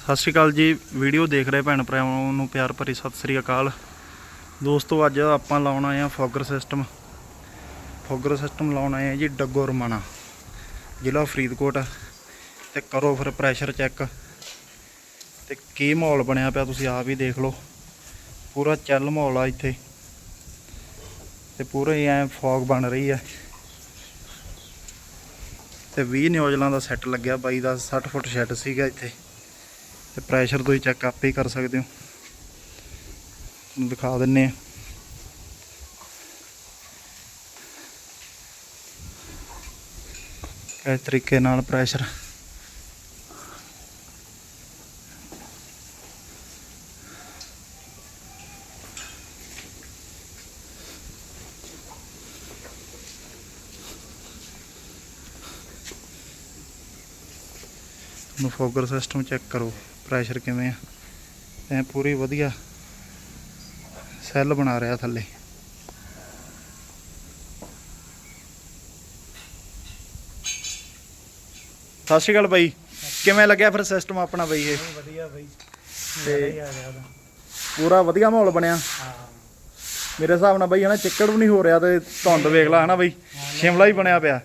ਸਤਿ ਸ਼੍ਰੀ ਅਕਾਲ ਜੀ। ਵੀਡੀਓ ਦੇਖ ਰਹੇ ਭੈਣ ਭਰਾਵਾਂ ਨੂੰ ਪਿਆਰ ਭਰੀ ਸਤਿ ਸ਼੍ਰੀ ਅਕਾਲ। ਦੋਸਤੋ, ਅੱਜ ਆਪਾਂ ਲਾਉਣ ਆਏ ਆ ਫੋਗਰ ਸਿਸਟਮ ਫੋਗਰ ਸਿਸਟਮ ਲਾਉਣ ਆਏ ਆ ਜੀ ਡੱਗੋ ਰਮਾਣਾ, ਜ਼ਿਲ੍ਹਾ ਫਰੀਦਕੋਟ। ਤੇ ਕਰੋ ਫਿਰ ਪ੍ਰੈਸ਼ਰ ਚੈੱਕ ਤੇ ਕੀ ਮਾਹੌਲ ਬਣਿਆ ਪਿਆ ਤੁਸੀਂ ਆਪ ਹੀ ਦੇਖ ਲਓ। ਪੂਰਾ ਚੱਲ ਮਾਹੌਲ ਆ ਇੱਥੇ। ਤੇ ਪੂਰਾ ਹੀ ਐ ਫੌਗ ਬਣ ਰਹੀ ਹੈ। ਤੇ 20 ਨਿਊਜ਼ਲਾਂ ਦਾ ਸੈੱਟ ਲੱਗਿਆ, ਬਾਈ ਦਾ 60 ਫੁੱਟ ਸ਼ੈੱਡ ਸੀਗਾ ਇੱਥੇ। ਤੇ ਪ੍ਰੈਸ਼ਰ ਤੁਸੀਂ ਚੈੱਕ ਆਪੇ ਹੀ ਕਰ ਸਕਦੇ ਹੋ। ਤੁਹਾਨੂੰ ਦਿਖਾ ਦਿੰਨੇ ਆ। ਇਸ ਤਰੀਕੇ ਨਾਲ ਪ੍ਰੈਸ਼ਰ ਨੂੰ ਫੋਗਰ ਸਿਸਟਮ ਚੈੱਕ ਕਰੋ। ਪ੍ਰੈਸ਼ਰ ਕਿਵੇਂ ਆ? ਐ ਪੂਰੀ ਵਧੀਆ ਸੈੱਲ ਬਣਾ ਰਿਹਾ ਥੱਲੇ। ਸਤਿ ਸ਼੍ਰੀ ਅਕਾਲ ਬਾਈ। ਕਿਵੇਂ ਲੱਗਿਆ ਫਿਰ ਸਿਸਟਮ ਆਪਣਾ ਬਾਈ ਇਹ? ਵਧੀਆ ਬਈ। ਤੇ- ਪੂਰਾ ਵਧੀਆ ਮਾਹੌਲ ਬਣਿਆ। ਮੇਰੇ ਹਿਸਾਬ ਨਾਲ ਬਾਈ ਹਨਾ ਚਿੱਕੜ ਵੀ ਨਹੀਂ ਹੋ ਰਿਹਾ ਤੇ ਧੁੰਦ ਵੇਖ ਲਾ ਹਨਾ ਬਾਈ। ਸ਼ਿਮਲਾ ਹੀ ਬਣਿਆ ਪਿਆ।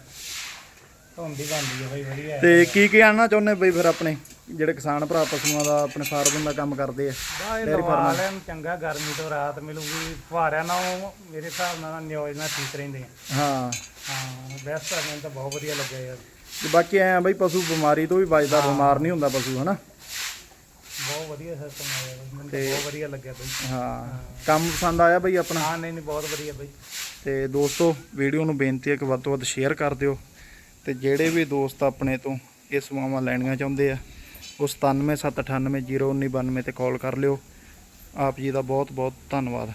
ਹੈ ਬਈ ਵਧੀਆ ਤੇ ਕੀ ਕੀ ਆਣਾ ਚਾਹੁੰਦੇ ਬਈ ਫਿਰ ਆਪਣੇ? ਜਿਹੜੇ ਕਿਸਾਨ ਭਰਾ ਪਸ਼ੂਆਂ ਦਾ ਆਪਣੇ ਫਾਰਮਿੰਗ ਦਾ ਕੰਮ ਕਰਦੇ ਆ ਬਾ ਇਹ ਡੇਅਰੀ ਲਵਾ ਫਾਰਮਾਂ। ਲੈਣ ਚੰਗਾ ਗਰਮੀ ਤੋਂ ਰਾਹਤ ਮਿਲੂਗੀ ਫੁਹਾਰਿਆਂ ਨਾਲ ਮੇਰੇ ਹਿਸਾਬ ਨਾਲ ਨਿਊਜ਼ ਨਾਲ ਠੀਕ ਰਹਿੰਦੇ ਆ। ਹਾਂ। ਹਾਂ ਬੈਸਟ ਆ ਮੈਨੂੰ ਤਾਂ ਬਹੁਤ ਵਧੀਆ ਲੱਗਿਆ ਯਾਰ। ਤੇ ਬਾਕੀ ਐ ਬਈ ਪਸ਼ੂ ਬਿਮਾਰੀ ਤੋਂ ਵੀ ਬਚਦਾ ਬਿਮਾਰ ਨਹੀਂ ਹੁੰਦਾ ਪਸ਼ੂ ਹਨਾ? ਬਹੁਤ ਵਧੀਆ ਸਿਸਟਮ ਆ ਯਾਰ ਮੈਨੂੰ ਤੇ- ਬਹੁਤ ਵਧੀਆ ਲੱਗਿਆ ਬਈ। ਹਾਂ ਕੰਮ ਪਸੰਦ ਆਇਆ ਬਈ ਆਪਣਾ? ਹਾਂ ਨਹੀਂ ਨਹੀਂ ਬਹੁਤ ਵਧੀਆ ਬਈ। ਤੇ ਦੋਸਤੋ ਵੀਡੀਓ ਨੂੰ ਬੇਨਤੀ ਹੈ ਕਿ ਵੱਧ ਤੋਂ ਵੱਧ ਸ਼ੇਅਰ ਕਰ ਦਿਓ। ਤੇ ਜਿਹੜੇ ਵੀ ਦੋਸਤ ਆਪਣੇ ਤੋਂ ਇਹ ਸੇਵਾਵਾਂ ਲੈਣੀਆਂ ਚਾਹੁੰਦੇ ਆ, ਉਹ 9779801992 ਤੇ ਕਾਲ ਕਰ ਲਿਓ। ਆਪ ਜੀ ਦਾ ਬਹੁਤ ਬਹੁਤ ਧੰਨਵਾਦ।